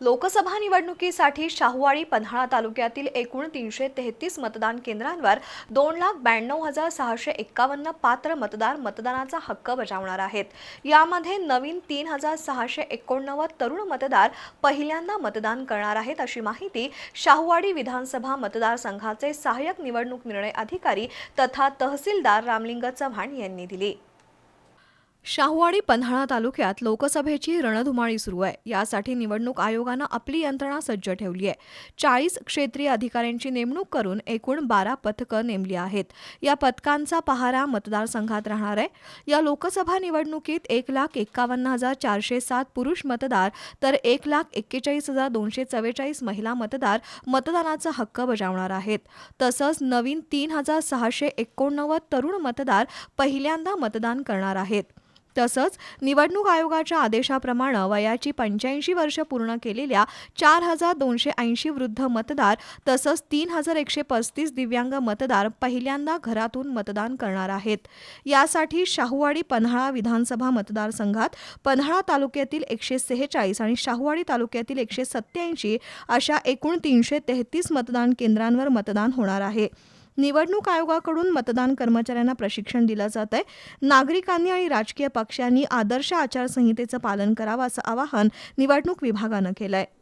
लोकसभा निवडणुकीसाठी शाहूवाडी पन्हाळा तालुक्यातील एकूण तीनशे तेहतीस मतदान केंद्रांवर दोन लाख ब्याण्णव हजार सहाशे एक्कावन्न पात्र मतदार मतदानाचा हक्क बजावणार आहेत. यामध्ये नवीन तीन हजार सहाशे एकोणनव्वद तरुण मतदार पहिल्यांदा मतदान करणार आहेत अशी माहिती शाहूवाडी विधानसभा मतदारसंघाचे सहाय्यक निवडणूक निर्णय अधिकारी तथा तहसीलदार रामलिंग चव्हाण यांनी दिली. शाहूवाडी पन्हाळा तालुक्यात लोकसभेची रणधुमाळी सुरू आहे. यासाठी निवडणूक आयोगानं आपली यंत्रणा सज्ज ठेवली आहे. चाळीस क्षेत्रीय अधिकाऱ्यांची नेमणूक करून एकूण बारा पथकं नेमली आहेत. या पथकांचा पहारा मतदारसंघात राहणार आहे. या लोकसभा निवडणुकीत एक लाख एक्कावन्न हजार चारशे सात पुरुष मतदार तर एक लाख एक्केचाळीस हजार दोनशे चव्वेचाळीस महिला मतदार मतदानाचा हक्क बजावणार आहेत. तसंच नवीन तीन हजार सहाशे एकोणनव्वद तरुण मतदार पहिल्यांदा मतदान करणार आहेत. तसंच निवडणूक आयोगाच्या आदेशाप्रमाणे वयाची पंच्याऐंशी वर्ष पूर्ण केलेल्या चार हजार दोनशे ऐंशी वृद्ध मतदार तसंच तीन हजार एकशे पस्तीस दिव्यांग मतदार पहिल्यांदा घरातून मतदान करणार आहेत. यासाठी शाहूवाडी पन्हाळा विधानसभा मतदारसंघात पन्हाळा तालुक्यातील एकशे सेहेचाळीस आणि शाहूवाडी तालुक्यातील एकशे सत्याऐंशी अशा एकूण तीनशे तेहतीस मतदान केंद्रांवर मतदान होणार आहे. निवडणूक आयोगाकडून मतदान कर्मचाऱ्यांना प्रशिक्षण दिलं जात आहे. नागरिकांनी आणि राजकीय पक्षांनी आदर्श आचारसंहितेचं पालन करावं असं आवाहन निवडणूक विभागानं केलं आहे